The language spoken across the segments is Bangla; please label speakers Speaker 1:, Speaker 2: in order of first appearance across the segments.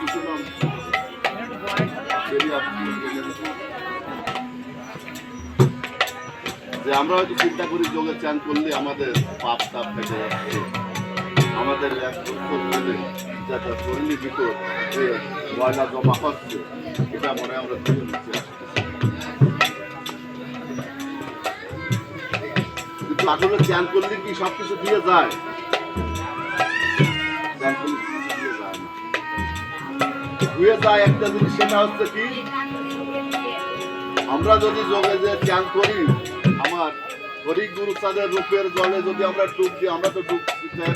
Speaker 1: কিছু যে আমরা হয়তো চিন্তা করি যোগে চান করলে আমাদের পাপ তাপ কেটে যাচ্ছে আমাদের যেটা শরীরের ভিতর যে ময়লা জমা হচ্ছে এটা মনে হয় আমরা আসলে চ্যান করলে কি সব কিছু দিয়ে যায়। ধুয়ে যায় একটা জিনিস, সেটা হচ্ছে কি, আমরা যদি যোগে যে চ্যান করি, আমার হরি গুরু সাদের রূপের জলে যদি আমরা ডুব দিই, আমরা তো ডুব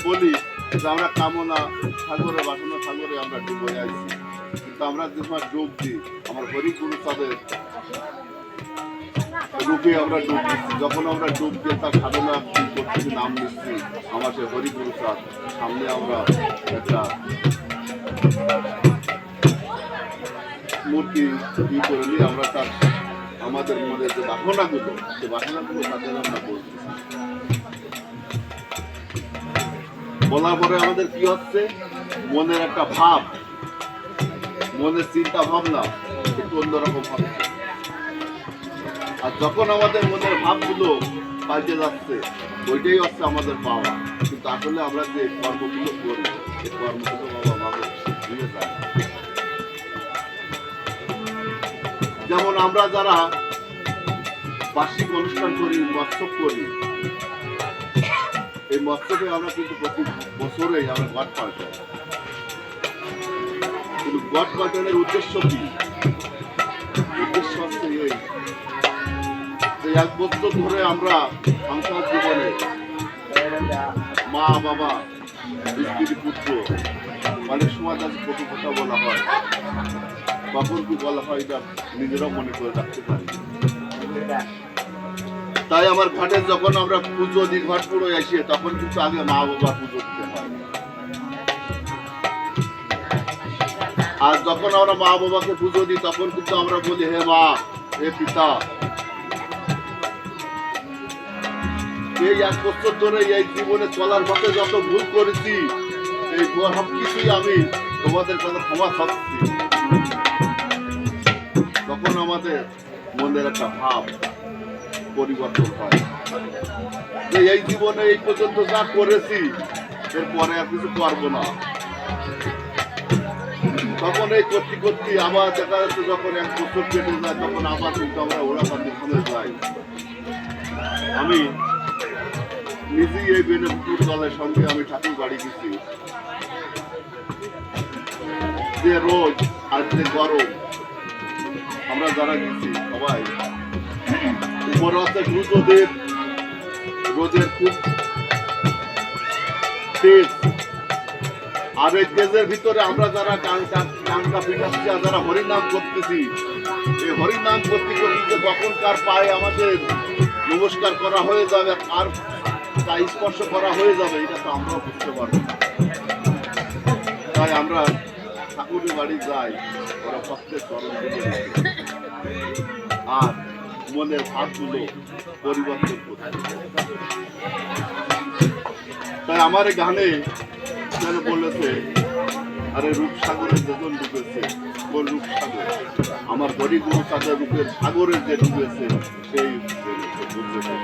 Speaker 1: বলি যে আমরা কামনা সাগরে, বাসনা সাগরে আমরা ডুব আছি কিন্তু আমরা যখন ডুব দিই, আমার হরি গুরু সাদের রূপে আমরা ডুব যখন আমরা ডুব দিয়ে তার সাধনা কি করতেছি নাম নিচ্ছি আমার সে হরি গুরু সামনে আমরা একটা মূর্তি ই করে নিয়ে আমরা তার আমাদের মনে যে বাসনাগুলো সে বাসনাগুলো তাদের আমরা বলতেছি বলার পরে আমাদের কি হচ্ছে? মনের একটা ভাব, মনের চিন্তা ভাবনা একটু অন্যরকম আর যখন আমাদের মনের ভাবগুলো পাল্টে যাচ্ছে, ওইটাই হচ্ছে আমাদের পাওয়া। কিন্তু আসলে আমরা যে কর্মগুলো করি, এই কর্মগুলো বাবা যায় যেমন আমরা যারা বার্ষিক অনুষ্ঠান করি মৎসব করি, এই মৎসবে আমরা কিন্তু প্রতি বছরেই আমরা গট পাল্টাই কিন্তু গট পাল্টানোর উদ্দেশ্য কি? এক বছর ধরে আমরা সংসার জীবনে মা, বাবা, স্ত্রী, পুত্র অনেক সময় তাদের কটু কথা বলা হয়। কখন কি বলা হয় এটা নিজেরাও মনে করে রাখতে পারি। তাই আমার ঘাটে যখন আমরা পুজো দিই ঘাট পুরো আসি তখন কিন্তু আগে মা, বাবা পুজো দিতে হয়। আর যখন আমরা মা, বাবাকে পুজো দিই, তখন কিন্তু আমরা বলি, হে মা, হে পিতা এই এক বছর ধরে এই জীবনে চলার পথে যত ভুল করেছি, এই সব কিছুই আমি তোমাদের কাছে ক্ষমা চাচ্ছি। তখন আমাদের মনের একটা ভাব পরিবর্তন হয়। এই জীবনে এই পর্যন্ত যা করেছি এরপরে আর কিছু করব না। তখন এই করতে করতে আবার দেখা যাচ্ছে যখন এক বছর কেটে যায়, তখন আবার কিন্তু আমরা ওরা কন্ডিশনে যাই। আমি নিজেই এই বেনপুর দলের সঙ্গে আমি ঠাকুর বাড়ি গেছি। যে রোজ আর যে গরম, আমরা যারা গেছি সবাই উপরে আছে রুদ্রদের রোদের খুব তেজ। আর এই তেজের ভিতরে আমরা যারা গানটা গানটা পিটাচ্ছি আর যারা হরিনাম করতেছি, এই হরিনাম করতে করতে কখন কার পায়ে আমাদের নমস্কার করা হয়ে যাবে, আর তা স্পর্শ করা হয়ে যাবে, এটা তো আমরাও বুঝতে পারব। তাই আমরা ঠাকুরের বাড়ি যাই, ওরা ভক্তের চরণ আর মনের ভাবগুলো পরিবর্তন করতে তাই আমার গানে যেন বলেছে, আরে রূপসাগরে যেজন ডুবেছে কোন রূপসাগর, আমার গরিব গুরু সাগর রূপের সাগরে যে ডুবেছে, সেই বুঝেছে